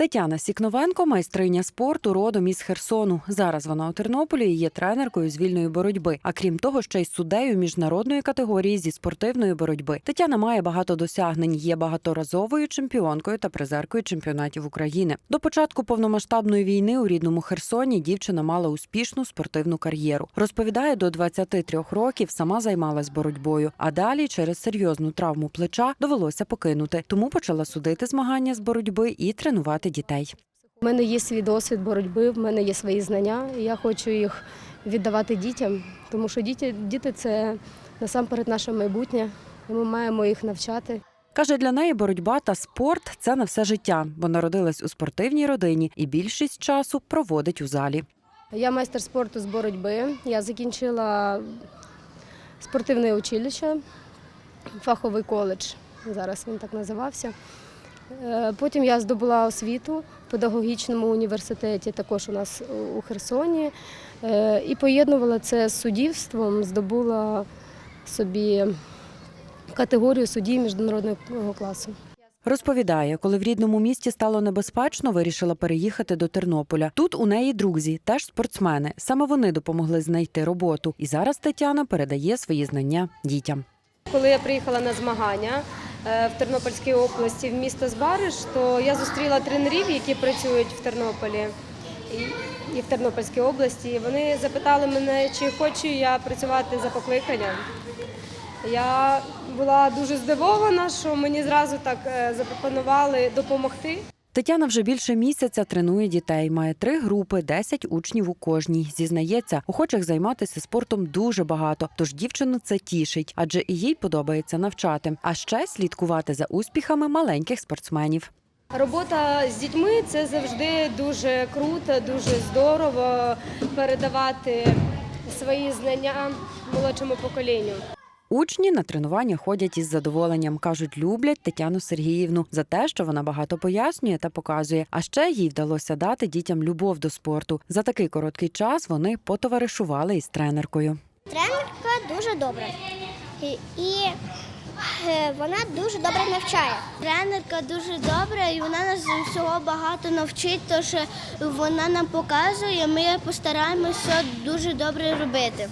Тетяна Сікновенко майстриня спорту родом із Херсону. Зараз вона у Тернополі і є тренеркою з вільної боротьби. А крім того, ще й суддею міжнародної категорії зі спортивної боротьби. Тетяна має багато досягнень. Є багаторазовою чемпіонкою та призеркою чемпіонатів України. До початку повномасштабної війни у рідному Херсоні дівчина мала успішну спортивну кар'єру. Розповідає, до 23 років сама займалась боротьбою, а далі через серйозну травму плеча довелося покинути. Тому почала судити змагання з боротьби і тренувати дітей. У мене є свій досвід боротьби, в мене є свої знання. і Я хочу їх віддавати дітям, тому що діти, діти це насамперед наше майбутнє, і ми маємо їх навчати. Каже, для неї боротьба та спорт це на все життя, бо народилась у спортивній родині і більшість часу проводить у залі. Я майстер спорту з боротьби. Я закінчила спортивне училище, фаховий коледж. Зараз він так називався. Е, Потім я здобула освіту в педагогічному університеті, також у нас у Херсоні. Е, І поєднувала це з суддівством, здобула собі категорію судді міжнародного класу. Розповідає, коли в рідному місті стало небезпечно, вирішила переїхати до Тернополя. Тут у неї друзі, теж спортсмени. Саме вони допомогли знайти роботу. І зараз Тетяна передає свої знання дітям. Коли я приїхала на змагання в Тернопільській області в місто Збариш, то я зустріла тренерів, які працюють в Тернополі і- і в Тернопільській області. Вони запитали мене, чи хочу я працювати за покликанням. Я була дуже здивована, що мені зразу так е, запропонували допомогти. Тетяна вже більше місяця тренує дітей. Має три групи, 10 учнів у кожній. Зізнається, охочих займатися спортом дуже багато. Тож дівчину це тішить, адже і їй подобається навчати, а ще слідкувати за успіхами маленьких спортсменів. Робота з дітьми це завжди дуже круто, дуже здорово передавати свої знання молодшому поколінню. Учні на тренування ходять із задоволенням. кажуть, люблять Тетяну Сергіївну за те, що вона багато пояснює та показує. А ще їй вдалося дати дітям любов до спорту. За такий короткий час вони потоваришували із тренеркою. Тренерка дуже добра. І, е, вона дуже добре навчає. Тренерка дуже добра і вона нас всього багато навчить, тож вона нам показує, ми постараємося дуже добре робити.